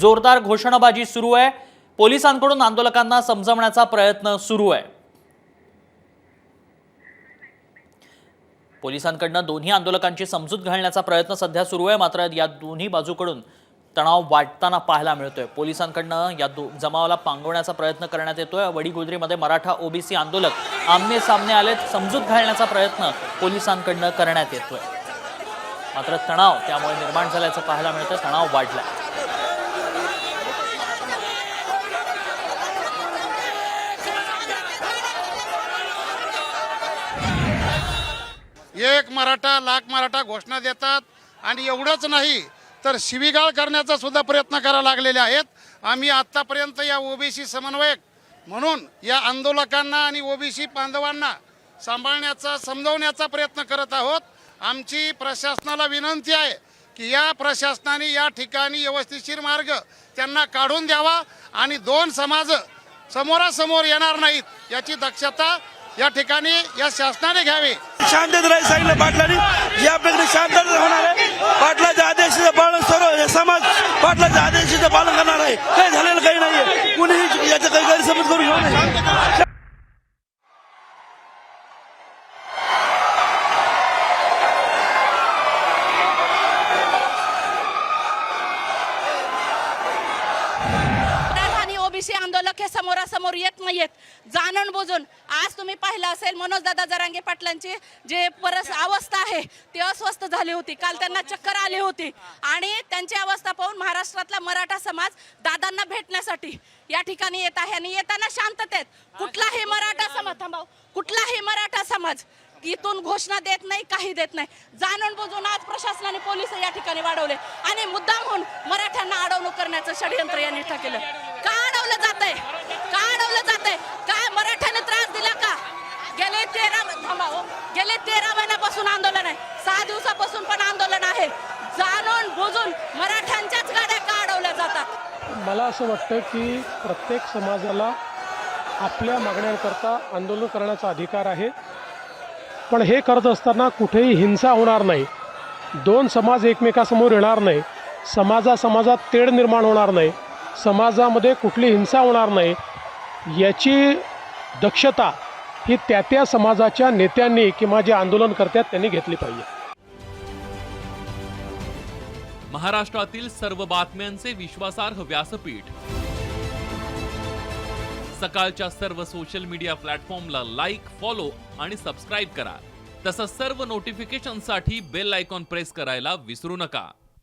जोरदार घोषणाबाजी सुरू आहे. पोलिसांकडून आंदोलकांना समजवण्याचा प्रयत्न सुरू आहे. पोलिसांकडनं दोन्ही आंदोलकांची समजूत घालण्याचा प्रयत्न सध्या सुरू आहे. मात्र या दोन्ही बाजूकडून तणाव वाढताना पाहायला मिळतोय. पोलिसांकडनं या दो जमावाला पांगवण्याचा प्रयत्न करण्यात येतोय. वडीगुजरीमध्ये मराठा ओबीसी आंदोलक आमने सामने आलेत. समजूत घालण्याचा प्रयत्न पोलिसांकडनं करण्यात येतोय. मात्र तणाव त्यामुळे निर्माण झाल्याचं पाहायला मिळतं तणाव वाढला एक मराठा लाख मराठा घोषणा देतात. आणि एवढंच नाही तर शिवीगाळ करण्याचा सुद्धा प्रयत्न करायला लागलेले आहेत. आम्ही आत्तापर्यंत या ओबीसी समन्वयक म्हणून या आंदोलकांना आणि ओबीसी बांधवांना सांभाळण्याचा समजवण्याचा प्रयत्न करत आहोत. आमची प्रशासनाला विनंती आहे की या प्रशासनाने या ठिकाणी व्यवस्थितशीर मार्ग त्यांना काढून द्यावा आणि दोन समाज समोरासमोर येणार नाहीत याची दक्षता या ठिकाणी या शासनाने घ्यावी. शांततेत राहील सांगितलं पाटलांनी. यापैकी शांतता होणार आहे. पाटलाच्या आदेशाचं पालन सर्व समाज पाटलाच्या आदेशाचं पालन करणार आहे. काही झालेलं काही नाहीये. कुणीही याचं काही गैरसमज करू शकत नाही. ओबीसी आंदोलक हे समोरासमोर येत नाहीयेत. जाणून बुजून. आज तुम्ही पाहिलं असेल मनोज दादा जरांगे पाटलांची जे परस अवस्था आहे ती अस्वस्थ झाली होती. काल त्यांना चक्कर आली होती. आणि त्यांची अवस्था पाहून महाराष्ट्रातला मराठा समाज दादांना भेटण्यासाठी या ठिकाणी येत आहे आणि येताना शांततेत. कुठलाही मराठा समाज थांबाव. कुठलाही मराठा समाज इथून घोषणा देत नाही काही देत नाही. जाणून बुजून आज प्रशासनाने पोलीस या ठिकाणी वाढवले. आणि मुद्दामहून मराठ्यांना अडवणूक करण्याचं षडयंत्र यांनी केलं का जात. आहे का अडवलं जात? आहे काय मराठ्याने त्रास दिला का? गेले तेरा थांबा हो. गेले तेरा महिन्यापासून आंदोलन आहे. सहा दिवसापासून पण आंदोलन आहे. जाणून बुजून मराठ्यांच्याच गाड्या का अडवल्या जातात? मला असं वाटतं की प्रत्येक समाजाला आपल्या मागण्यांकरता आंदोलन करण्याचा अधिकार आहे. पण हे करत असताना कुठेही हिंसा होणार नाही. दोन समाज एकमेकासमोर येणार नाही. समाजा समाजात तेढ निर्माण होणार नाही. समाजामध्ये कुठली हिंसा होणार नाही याची दक्षता ही त्या त्या समाजाच्या नेत्यांनी किंवा जे आंदोलन करतात त्यांनी घेतली पाहिजे. महाराष्ट्रातील सर्व बातम्यांचे विश्वासार्ह व्यासपीठ. सकाळच्या सर्व सोशल मीडिया प्लॅटफॉर्मला लाईक फॉलो आणि सबस्क्राईब करा. तसंच सर्व नोटिफिकेशनसाठी बेल आयकॉन प्रेस करायला विसरू नका.